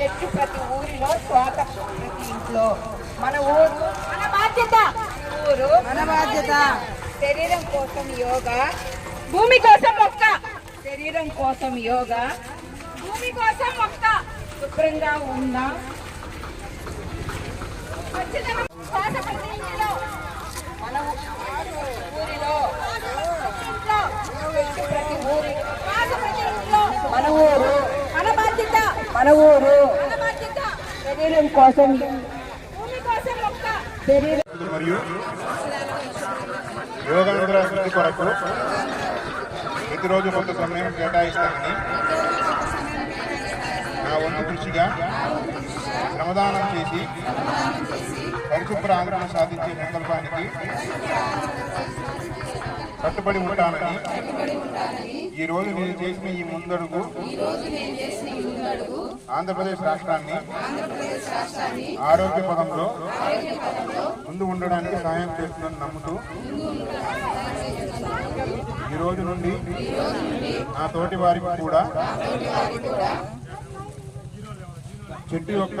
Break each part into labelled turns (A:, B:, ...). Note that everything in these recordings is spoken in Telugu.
A: చెట్టు ప్రతి ఊరిలో తోట ప్రతి ఇంట్లో. మన ఊరు మన బాధ్యత. ఊరు మన బాధ్యత.
B: శరీరం కోసం యోగా.
A: భూమి కోసం మొక్క
B: శరీరం కోసం యోగా.
A: భూమి కోసం మొక్క
B: శుభ్రంగా ఉందా మన ఊరిలో. మన ఊరు.
A: మన బాధ్యత.
B: మన ఊరు. శరీరం కోసం
C: మరియు యోగాంధ్ర కొరకు ప్రతిరోజు కొంత సమయం కేటాయిస్తానని నా వంతు కృషిగా శ్రమదానం చేసి పరిశుభ్ర ఆంధ్రను సాధించే సంకల్పానికి కట్టుబడి ఉంటానని ఈ రోజు నేను చేసిన ఈ ముందడుగు ఆంధ్రప్రదేశ్ రాష్ట్రాన్ని ఆరోగ్య పదంలో ముందు ఉండడానికి సహాయం చేస్తుందని నమ్ముతూ ఈ రోజు నుండి నా తోటి వారికి కూడా చెట్టు యొక్క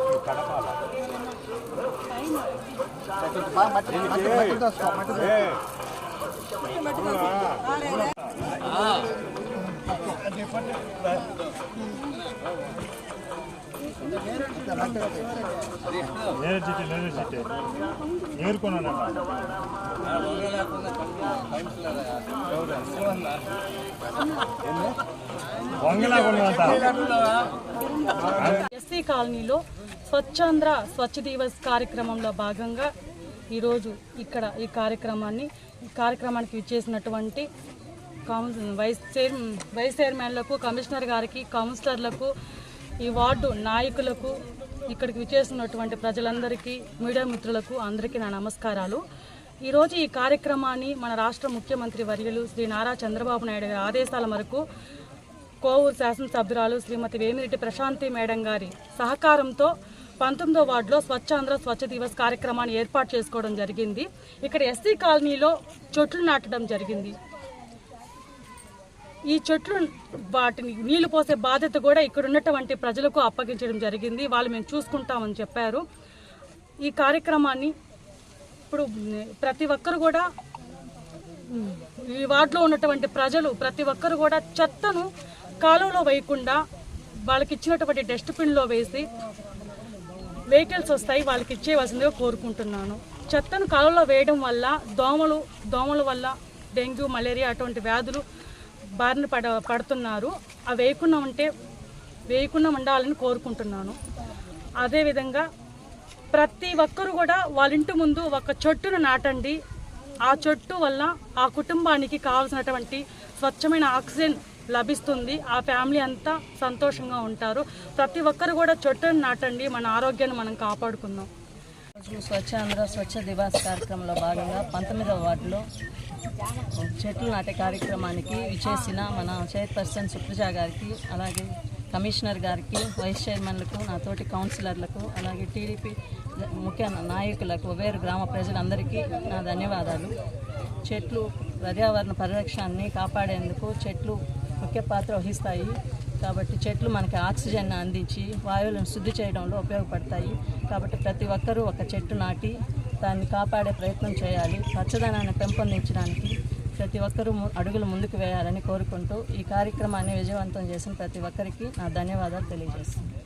D: నేరే చీటీ నేరే చీటీ ఏరుకున్నాను
E: ఎస్సీ కాలనీలో స్వచ్ఛాంధ్ర స్వచ్ఛ దివస్ కార్యక్రమంలో భాగంగా ఈరోజు ఇక్కడ ఈ కార్యక్రమాన్ని ఈ కార్యక్రమానికి విచ్చేసినటువంటి కౌన్ వైస్ చైర్ వైస్ చైర్మన్లకు కమిషనర్ గారికి కౌన్సిలర్లకు ఈ వార్డు నాయకులకు ఇక్కడికి విచ్చేసినటువంటి ప్రజలందరికీ మీడియా మిత్రులకు అందరికీ నా నమస్కారాలు. ఈరోజు ఈ కార్యక్రమాన్ని మన రాష్ట్ర ముఖ్యమంత్రి వర్యులు శ్రీ నారా చంద్రబాబు నాయుడు గారి ఆదేశాల మేరకు కోవూరు శాసనసభ్యురాలు శ్రీమతి వేమిరెడ్డి ప్రశాంతి మేడం గారి సహకారంతో పంతొమ్మిదో వార్డులో స్వచ్ఛాంధ్ర స్వచ్ఛ దివస్ కార్యక్రమాన్ని ఏర్పాటు చేసుకోవడం జరిగింది. ఇక్కడ ఎస్సీ కాలనీలో చెట్లు నాటడం జరిగింది. ఈ చెట్లు వాటిని నీళ్ళు పోసే బాధ్యత కూడా ఇక్కడ ఉన్నటువంటి ప్రజలకు అప్పగించడం జరిగింది. వాళ్ళు మేము చూసుకుంటామని చెప్పారు. ఈ కార్యక్రమాన్ని ఇప్పుడు ప్రతి ఒక్కరు కూడా ఈ వార్డులో ఉన్నటువంటి ప్రజలు ప్రతి ఒక్కరు కూడా చెత్తను కాలువలో వేయకుండా వాళ్ళకి ఇచ్చినటువంటి డస్ట్బిన్లో వేసి వెహికల్స్ వస్తాయి వాళ్ళకి ఇచ్చేయవలసిందిగా కోరుకుంటున్నాను. చెత్తను కాలువలో వేయడం వల్ల దోమలు దోమల వల్ల డెంగ్యూ మలేరియా అటువంటి వ్యాధులు బారిన పడ పడుతున్నారు. అవి వేయకుండా ఉంటే వేయకుండా ఉండాలని కోరుకుంటున్నాను. అదేవిధంగా ప్రతి ఒక్కరు కూడా వాళ్ళ ఇంటి ముందు ఒక చెట్టును నాటండి. ఆ చెట్టు వల్ల ఆ కుటుంబానికి కావాల్సినటువంటి స్వచ్ఛమైన ఆక్సిజన్ లభిస్తుంది. ఆ ఫ్యామిలీ అంతా సంతోషంగా ఉంటారు. ప్రతి ఒక్కరు కూడా చెట్టును నాటండి. మన ఆరోగ్యాన్ని మనం కాపాడుకుందాం.
F: రోజు స్వచ్ఛ ఆంధ్ర స్వచ్ఛ దివాస్ కార్యక్రమంలో భాగంగా పంతొమ్మిదవ వార్డులో చెట్లు నాటే కార్యక్రమానికి విచేసిన మన చైర్పర్సన్ సుప్రజ గారికి అలాగే కమిషనర్ గారికి వైస్ చైర్మన్లకు నా తోటి కౌన్సిలర్లకు అలాగే టీడీపీ ముఖ్య నాయకులకు వేరు గ్రామ ప్రజలందరికీ నా ధన్యవాదాలు. చెట్లు పర్యావరణ పరిరక్షణని కాపాడేందుకు చెట్లు ముఖ్య పాత్ర వహిస్తాయి. కాబట్టి చెట్లు మనకి ఆక్సిజన్ అందించి వాయువులను శుద్ధి చేయడంలో ఉపయోగపడతాయి. కాబట్టి ప్రతి ఒక్కరూ ఒక చెట్టు నాటి దాన్ని కాపాడే ప్రయత్నం చేయాలి. పచ్చదనాన్ని పెంపొందించడానికి ప్రతి ఒక్కరూ అడుగులు ముందుకు వేయాలని కోరుకుంటూ ఈ కార్యక్రమాన్ని విజయవంతం చేసిన ప్రతి ఒక్కరికి నా ధన్యవాదాలు తెలియజేస్తున్నాను.